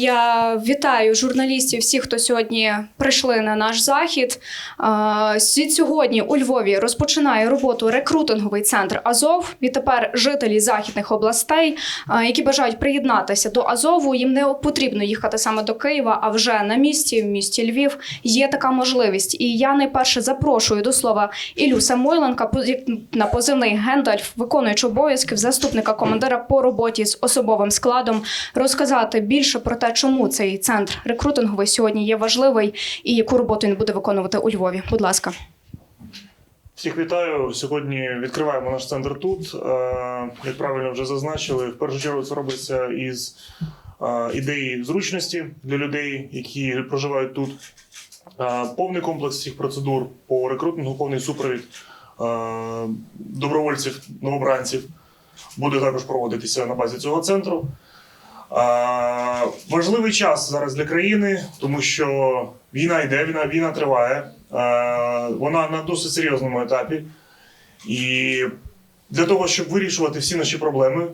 Я вітаю журналістів, всіх, хто сьогодні прийшли на наш захід. Від сьогодні у Львові розпочинає роботу рекрутинговий центр Азов. Відтепер жителі західних областей, які бажають приєднатися до Азову, їм не потрібно їхати саме до Києва, а вже на місці, в місті Львів, є така можливість. І я найперше запрошую до слова Ілю Самойленка по- на позивний Гендальф, виконуючи обов'язків заступника командира по роботі з особовим складом, розказати більше про те, чому цей центр рекрутинговий сьогодні є важливий і яку роботу він буде виконувати у Львові. Будь ласка. Всіх вітаю. Сьогодні відкриваємо наш центр тут. Е, Як правильно вже зазначили, в першу чергу це робиться із е, ідеї зручності для людей, які проживають тут. Е, Повний комплекс всіх процедур по рекрутингу, повний супровід добровольців, новобранців буде також проводитися на базі цього центру. Важливий час зараз для країни, тому що війна йде, війна, війна триває. Вона на досить серйозному етапі. І для того, щоб вирішувати всі наші проблеми,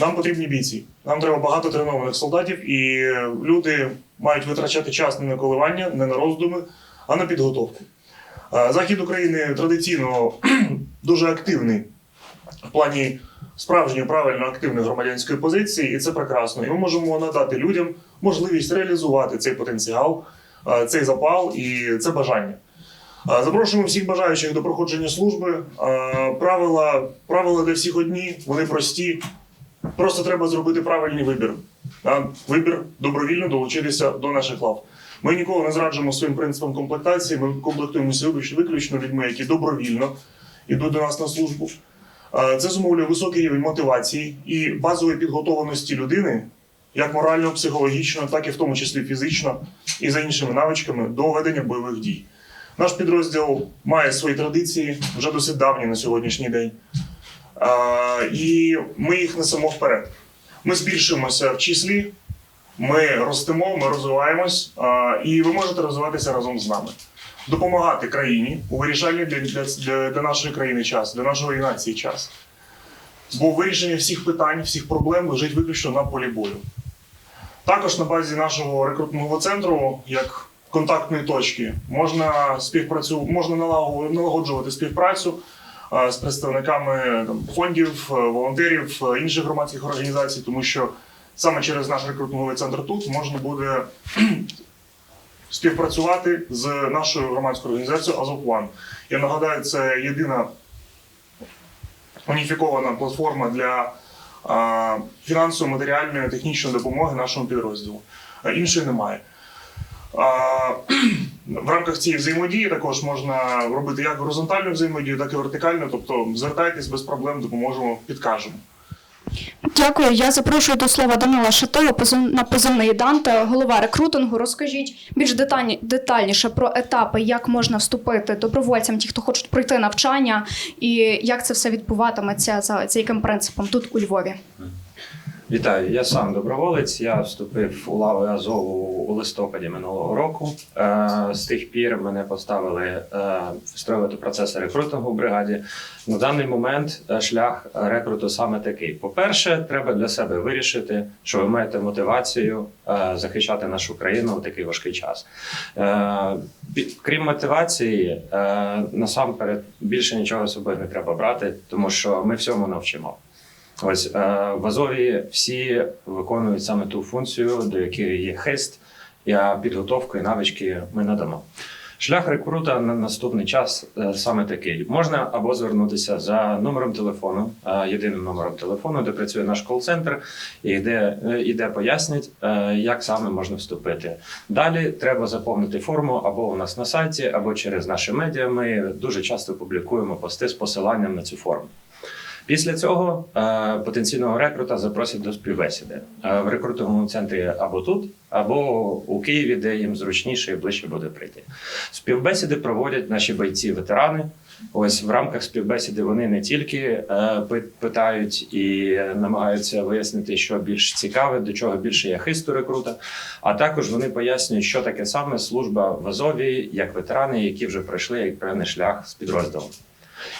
нам потрібні бійці. Нам треба багато тренованих солдатів, і люди мають витрачати час не на коливання, не на роздуми, а на підготовку. Захід України традиційно дуже активний в плані справжньої правильно активної громадянської позиції, і це прекрасно. І ми можемо надати людям можливість реалізувати цей потенціал, е, цей запал і це бажання. Е, Запрошуємо всіх бажаючих до проходження служби. Е, Правила, правила для всіх одні, вони прості. Просто треба зробити правильний вибір. Вибір добровільно долучитися до наших лав. Ми ніколи не зраджуємо своїм принципам комплектації. Ми комплектуємося виключно людьми, які добровільно йдуть до нас на службу. Це зумовлює високий рівень мотивації і базової підготованості людини, як морально, психологічно, так і в тому числі фізично і за іншими навичками до ведення бойових дій. Наш підрозділ має свої традиції вже досить давні на сьогоднішній день. І ми їх несемо вперед. Ми збільшуємося в числі, ми ростемо, ми розвиваємось, і ви можете розвиватися разом з нами допомагати країні у вирішальний для, для, для, для нашої країни час, для нашої нації час. Бо вирішення всіх питань, всіх проблем лежить виключно на полі бою. Також на базі нашого рекрутингового центру, як контактної точки, можна співпрацю, можна налаго- налагоджувати співпрацю е, з представниками там, фондів, е, волонтерів, е, інших громадських організацій, тому що саме через наш рекрутинговий центр тут можна буде співпрацювати з нашою громадською організацією Азов One. Я нагадаю, це єдина уніфікована платформа для фінансово, матеріальної, технічної допомоги нашому підрозділу. Іншої немає. В рамках цієї взаємодії також можна робити як горизонтальну взаємодію, так і вертикальну. Тобто звертайтесь без проблем, допоможемо, підкажемо. Дякую. Я запрошую до слова Данила Шатило, на позивний Данте, голова рекрутингу. Розкажіть більш детальні, детальніше про етапи, як можна вступити добровольцям, ті, хто хочуть пройти навчання, і як це все відбуватиметься за, за яким принципом тут у Львові. Вітаю, я сам доброволець. Я вступив у лави Азову у листопаді минулого року. Е, З тих пір мене поставили е, встроювати процеси рекрутингу в бригаді. На даний момент е, шлях рекруту саме такий: по-перше, треба для себе вирішити, що ви маєте мотивацію захищати нашу країну в такий важкий час. Крім мотивації, насамперед більше нічого собою не треба брати, тому що ми всьому навчимо. Ось е, в Азові всі виконують саме ту функцію, до якої є хист, і підготовку і навички ми надамо. Шлях рекрута на наступний час е, саме такий: можна або звернутися за номером телефону, е, єдиним номером телефону, де працює наш кол-центр, і де, і де пояснять, як саме можна вступити. Далі треба заповнити форму або у нас на сайті, або через наші медіа. Ми дуже часто публікуємо пости з посиланням на цю форму. Після цього е, потенційного рекрута запросять до співбесіди е, в рекрутинговому центрі або тут, або у Києві, де їм зручніше і ближче буде прийти. Співбесіди проводять наші бойці-ветерани. Ось в рамках співбесіди вони не тільки е, питають і намагаються вияснити, що більш цікаве, до чого більше є хисту рекрута, а також вони пояснюють, що таке саме служба в Азові, як ветерани, які вже пройшли як певний шлях з підрозділом.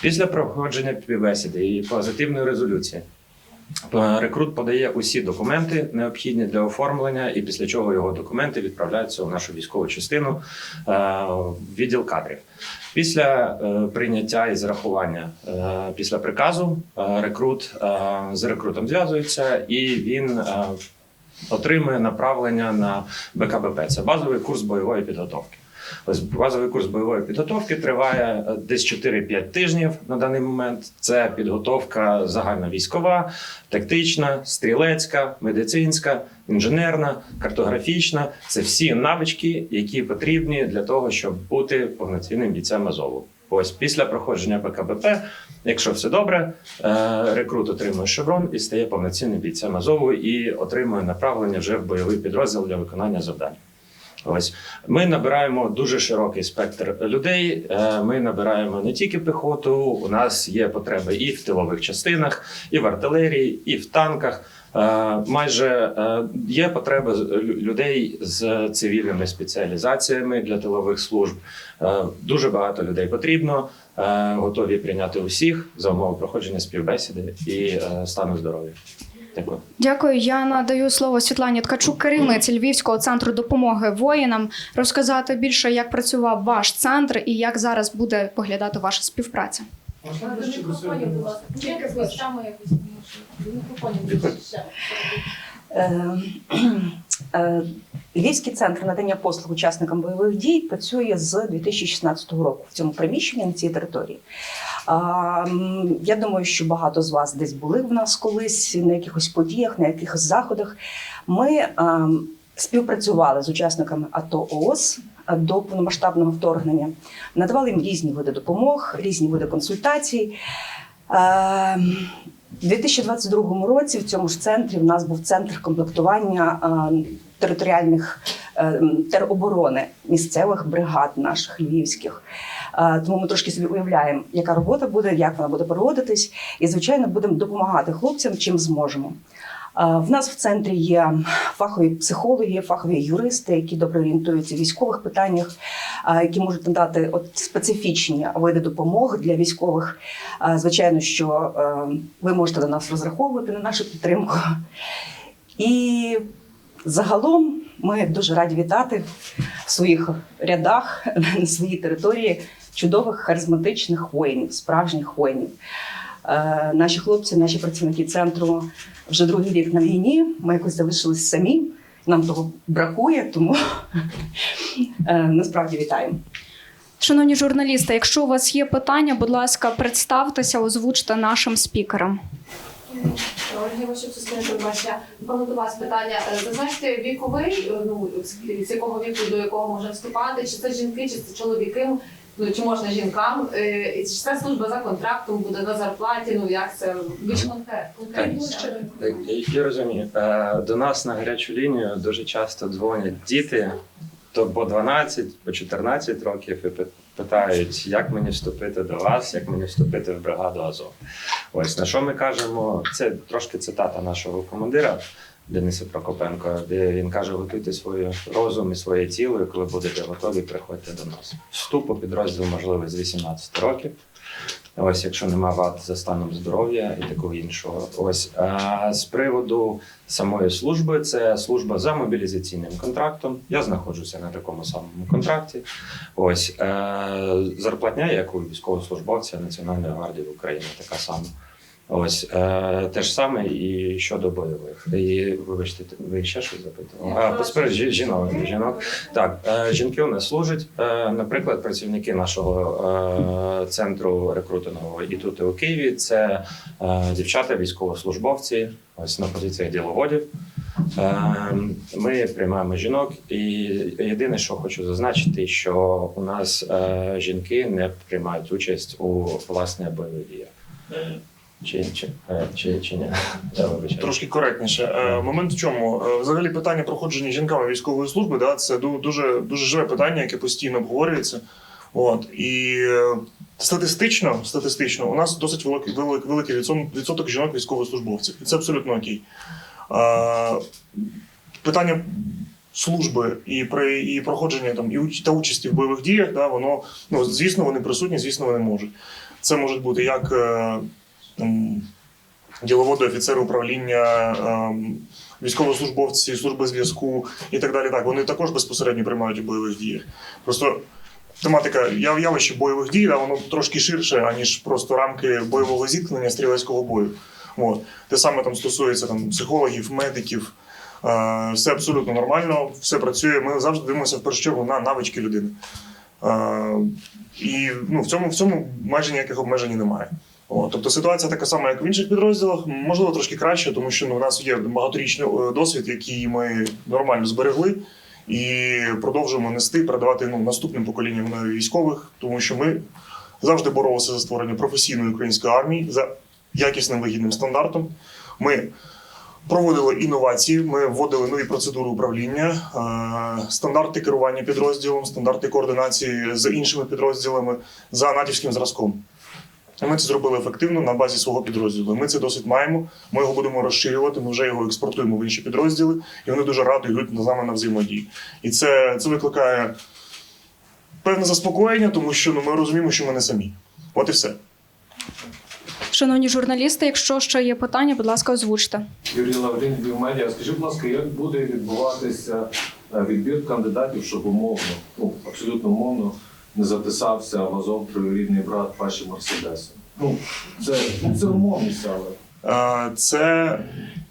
Після проходження співбесіди і позитивної резолюції Е, Рекрут подає усі документи, необхідні для оформлення, і після чого його документи відправляються у нашу військову частину е, в відділ кадрів. Після е, прийняття і зарахування після приказу рекрут з рекрутом зв'язується і він отримує направлення на БКБП. Це базовий курс бойової підготовки. Ось базовий курс бойової підготовки триває е, десь 4-5 тижнів на даний момент. Це підготовка загальновійськова, тактична, стрілецька, медицинська, інженерна, картографічна. Це всі навички, які потрібні для того, щоб бути повноцінним бійцем Азову. Ось після проходження БКБП, якщо все добре, е, рекрут отримує шеврон і стає повноцінним бійцем Азову і отримує направлення вже в бойовий підрозділ для виконання завдань. Ось ми набираємо дуже широкий спектр людей. Е, Ми набираємо не тільки піхоту. У нас є потреби і в тилових частинах, і в артилерії, і в танках. Е, Майже е, є потреба людей з цивільними спеціалізаціями для тилових служб. Дуже багато людей потрібно. Готові прийняти усіх за умови проходження співбесіди і стану здоров'я. Дякую. Дякую. Я надаю слово Світлані Ткачук, керівниці Львівського центру допомоги воїнам, розказати більше, як працював ваш центр і як зараз буде виглядати ваша співпраця. До мікрофонів, будь ласка. Тільки з якось до мікрофонів ще. Е, Львівський центр надання послуг учасникам бойових дій працює з 2016 року в цьому приміщенні на цій території. Я думаю, що багато з вас десь були в нас колись на якихось подіях, на якихось заходах. Ми співпрацювали з учасниками АТО ООС до повномасштабного вторгнення, надавали їм різні види допомог, різні види консультацій. У 2022 році в цьому ж центрі в нас був центр комплектування територіальних е, тероборони місцевих бригад наших львівських. Тому ми трошки собі уявляємо, яка робота буде, як вона буде проводитись, і звичайно будемо допомагати хлопцям, чим зможемо. В нас в центрі є фахові психологи, фахові юристи, які добре орієнтуються в військових питаннях, які можуть надати от специфічні види допомоги для військових. Звичайно, що ви можете на нас розраховувати на нашу підтримку. І загалом ми дуже раді вітати в своїх рядах на своїй території чудових харизматичних воїнів, справжніх воїнів. Е, Наші хлопці, наші працівники центру вже другий рік на війні. Ми якось залишились самі. Нам того бракує, тому е, насправді вітаємо. Шановні журналісти, якщо у вас є питання, будь ласка, представтеся, озвучте нашим спікерам. Ольга. Пане до вас питання. Зазначте віковий, е, ну з якого віку до якого можна вступати, чи це жінки, чи це чоловіки, ну чи можна жінкам, Е, і чи це служба за контрактом буде на зарплаті, ну як це більш конкрет- конкретніше? Так, я- розумію. Е, До нас на гарячу лінію дуже часто дзвонять діти, то по 12, по 14 років і пи- питають, як мені вступити до вас, як мені вступити в бригаду Азов. Ось на що ми кажемо, це трошки цитата нашого командира. Дениса Прокопенко, де він каже: готуйте свій розум і своє тіло, і коли будете готові, приходьте до нас. Вступ у підрозділ можливий з 18 років. Ось, якщо нема вад за станом здоров'я і такого іншого. Ось а з приводу самої служби, це служба за мобілізаційним контрактом. Я знаходжуся на такому самому контракті. Ось е, зарплатня, як у військовослужбовця Національної гвардії України, така сама. Ось е, те ж саме і щодо бойових. І вибачте, ви ще щось запитували? А посперед жі- жінок. Жінок. Так, е, жінки у нас служать. Е, наприклад, працівники нашого е, центру рекрутингового і тут і у Києві це е, дівчата, військовослужбовці, ось на позиціях діловодів. Е, Ми приймаємо жінок, і єдине, що хочу зазначити, що у нас е, жінки не приймають участь у власне бойових діях. Чи, чи, е, чи, чи ні? Трошки коректніше. Е, Момент в чому? Е, Взагалі питання проходження жінками військової служби, да, це дуже, дуже живе питання, яке постійно обговорюється. От. І статистично, статистично у нас досить великий, великий, відсоток жінок військовослужбовців. І це абсолютно окей. Питання служби і, при, і проходження там, і, та участі в бойових діях, да, воно, ну, звісно, вони присутні, звісно, вони можуть. Це можуть бути як. Діловоди, офіцери управління, ем, військовослужбовці, служби зв'язку і так далі. Так, вони також безпосередньо приймають у бойових діях. Просто тематика яв- явище бойових дій, да, воно трошки ширше, аніж просто рамки бойового зіткнення стрілецького бою. От. Те саме там стосується там, психологів, медиків. Е, все абсолютно нормально, все працює. Ми завжди дивимося в першу чергу на навички людини. Е, і ну, в, цьому, в цьому майже ніяких обмежень немає. О, тобто ситуація така сама, як в інших підрозділах, можливо, трошки краще, тому що ну, у нас є багаторічний е, досвід, який ми нормально зберегли і продовжуємо нести, передавати ну, наступним поколінням е, військових, тому що ми завжди боролися за створення професійної української армії за якісним вигідним стандартом. Ми проводили інновації, ми вводили нові процедури управління, е, стандарти керування підрозділом, стандарти координації з іншими підрозділами за натівським зразком. Ми це зробили ефективно на базі свого підрозділу. Ми цей досвід маємо. Ми його будемо розширювати. Ми вже його експортуємо в інші підрозділи, і вони дуже радо йдуть з нами на взаємодію. І це, це викликає певне заспокоєння, тому що ну, ми розуміємо, що ми не самі. От і все. Шановні журналісти, якщо ще є питання, будь ласка, озвучте. Юрій Лаврін, Бівмедіа. Скажіть, будь ласка, як буде відбуватися е, відбір кандидатів, щоб умовно, ну абсолютно умовно, не записався в Азов троюрідний брат Паші Мерседеса? Ну, це, це умовність, але. Це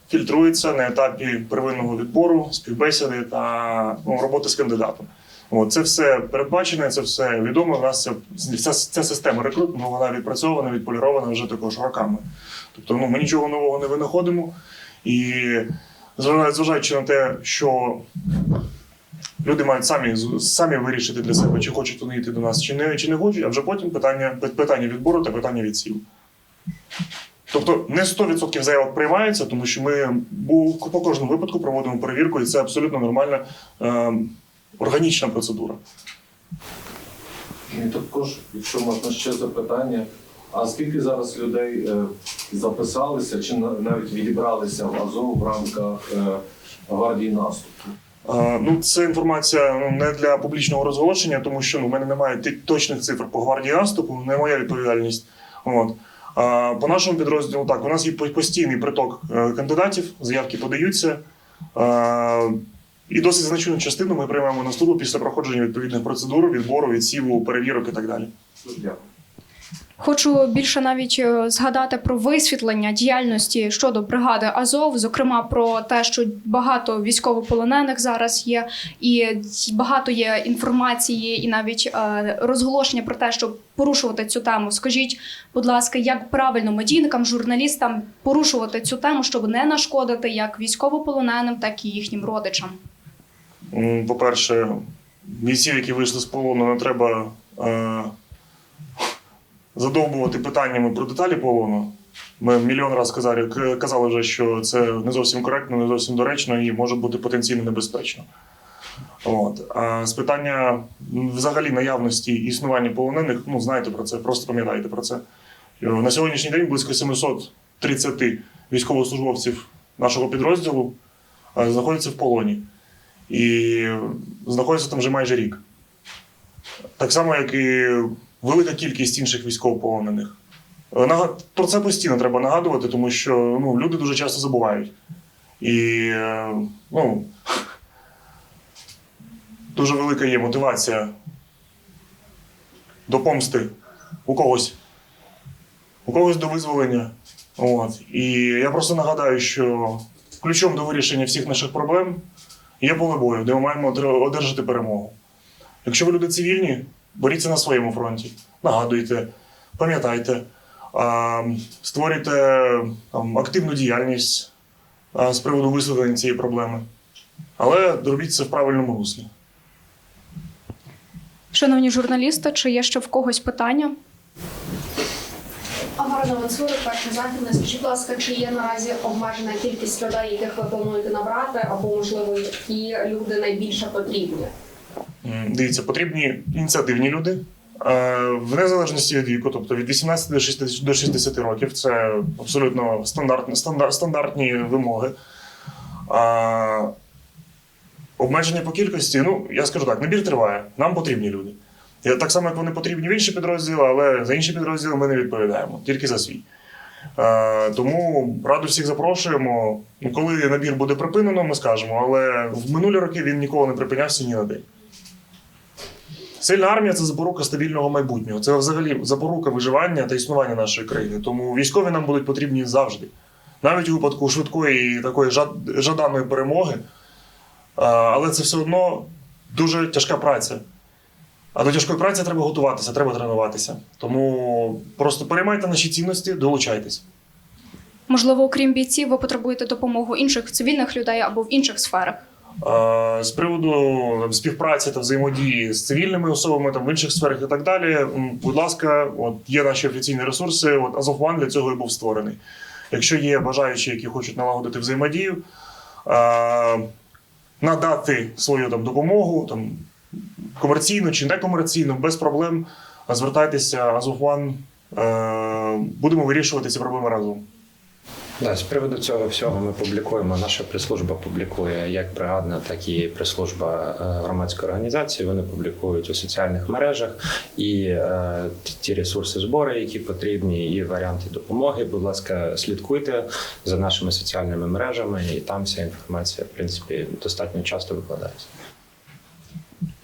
фільтрується на етапі первинного відбору, співбесіди та ну, роботи з кандидатом. От, це все передбачене, це все відомо. У нас ця, ця, ця система рекрутингу вона відпрацьована, відполірована вже також роками. Тобто ну, ми нічого нового не винаходимо. І зважаючи на те, що люди мають самі, самі вирішити для себе, чи хочуть вони йти до нас, чи не, чи не хочуть, а вже потім питання, питання відбору та питання відсіву. Тобто не 100% заявок приймається, тому що ми по кожному випадку проводимо перевірку, і це абсолютно нормальна е, органічна процедура. І також, якщо можна ще запитання, а скільки зараз людей е, записалися чи навіть відібралися в Азов в рамках е, гвардії наступу? Ну, це інформація ну, не для публічного розголошення, тому що ну, в мене немає точних цифр по гвардії наступу, не моя відповідальність. От. По нашому підрозділу, так, у нас є постійний приток е, кандидатів, заявки подаються. І досить значну частину ми приймаємо на службу після проходження відповідних процедур, відбору, відсіву, перевірок і так далі. Дякую. Хочу більше навіть е, згадати про висвітлення діяльності щодо бригади Азов, зокрема про те, що багато військовополонених зараз є, і багато є інформації, і навіть е, розголошення про те, щоб порушувати цю тему. Скажіть, будь ласка, як правильно медійникам, журналістам порушувати цю тему, щоб не нашкодити як військовополоненим, так і їхнім родичам? По-перше, бійців, які вийшли з полону, не треба е, задовбувати питаннями про деталі полону. Ми мільйон разів казали, казали вже, що це не зовсім коректно, не зовсім доречно і може бути потенційно небезпечно. От. А з питання взагалі наявності існування полонених, ну знаєте про це, просто пам'ятайте про це. Е, На сьогоднішній день близько 730 військовослужбовців нашого підрозділу е, знаходяться в полоні і знаходиться там вже майже рік. Так само, як і велика кількість інших військовополонених. Е, Про це постійно треба нагадувати, тому що ну, люди дуже часто забувають. І е, ну, дуже велика є мотивація до помсти у когось, у когось до визволення. От. І я просто нагадаю, що ключом до вирішення всіх наших проблем є поле бою, де ми маємо одержати перемогу. Якщо ви люди цивільні, боріться на своєму фронті, нагадуйте, пам'ятайте, створюйте там, активну діяльність з приводу висвітлення цієї проблеми. Але робіть це в правильному руслі. Шановні журналісти, чи є ще в когось питання? Агарна Мансура, перша західна. Скажіть, будь ласка, чи є наразі обмежена кількість людей, яких ви плануєте набрати, або можливо які люди найбільше потрібні? Дивіться, потрібні ініціативні люди. Е, В незалежності від віку, тобто від 18 до 60 до 60 років, це абсолютно стандартні, стандар, стандартні вимоги. А, обмеження по кількості, ну, я скажу так, набір триває, нам потрібні люди. І так само, як вони потрібні в інші підрозділи, але за інші підрозділи ми не відповідаємо, тільки за свій. Е, Тому раду всіх запрошуємо. Ну, Коли набір буде припинено, ми скажемо, але в минулі роки він ніколи не припинявся ні на день. Сильна армія це запорука стабільного майбутнього. Це взагалі запорука виживання та існування нашої країни. Тому військові нам будуть потрібні завжди. Навіть у випадку швидкої такої жаданої перемоги. Але це все одно дуже тяжка праця. А до тяжкої праці треба готуватися, треба тренуватися. Тому просто переймайте наші цінності, долучайтесь. Можливо, окрім бійців, ви потребуєте допомогу інших цивільних людей або в інших сферах. Е, З приводу співпраці та взаємодії з цивільними особами там, в інших сферах і так далі, будь ласка, от є наші офіційні ресурси. От Азов One для цього і був створений. Якщо є бажаючі, які хочуть налагодити взаємодію, е, надати свою там, допомогу там, комерційно чи некомерційно, без проблем звертайтеся Азов One. Е, Будемо вирішувати ці проблеми разом. Да, з приводу цього всього ми публікуємо. Наша прес-служба публікує як бригадна, так і прес-служба е, громадської організації. Вони публікують у соціальних мережах і е, ті- ресурси збори, які потрібні, і варіанти допомоги. Будь ласка, слідкуйте за нашими соціальними мережами, і там вся інформація, в принципі, достатньо часто викладається.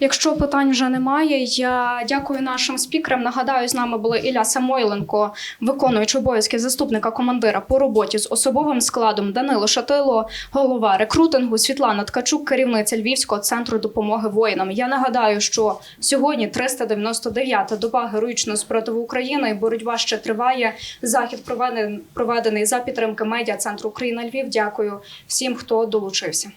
Якщо питань вже немає, я дякую нашим спікерам. Нагадаю, з нами були Ілля Самойленко, виконуючий обов'язки заступника командира по роботі з особовим складом Данило Шатило, голова рекрутингу Світлана Ткачук, керівниця Львівського центру допомоги воїнам. Я нагадаю, що сьогодні 399-та доба героїчного спротиву України і боротьба ще триває. Захід проведений за підтримки медіа центру Україна Львів. Дякую всім, хто долучився.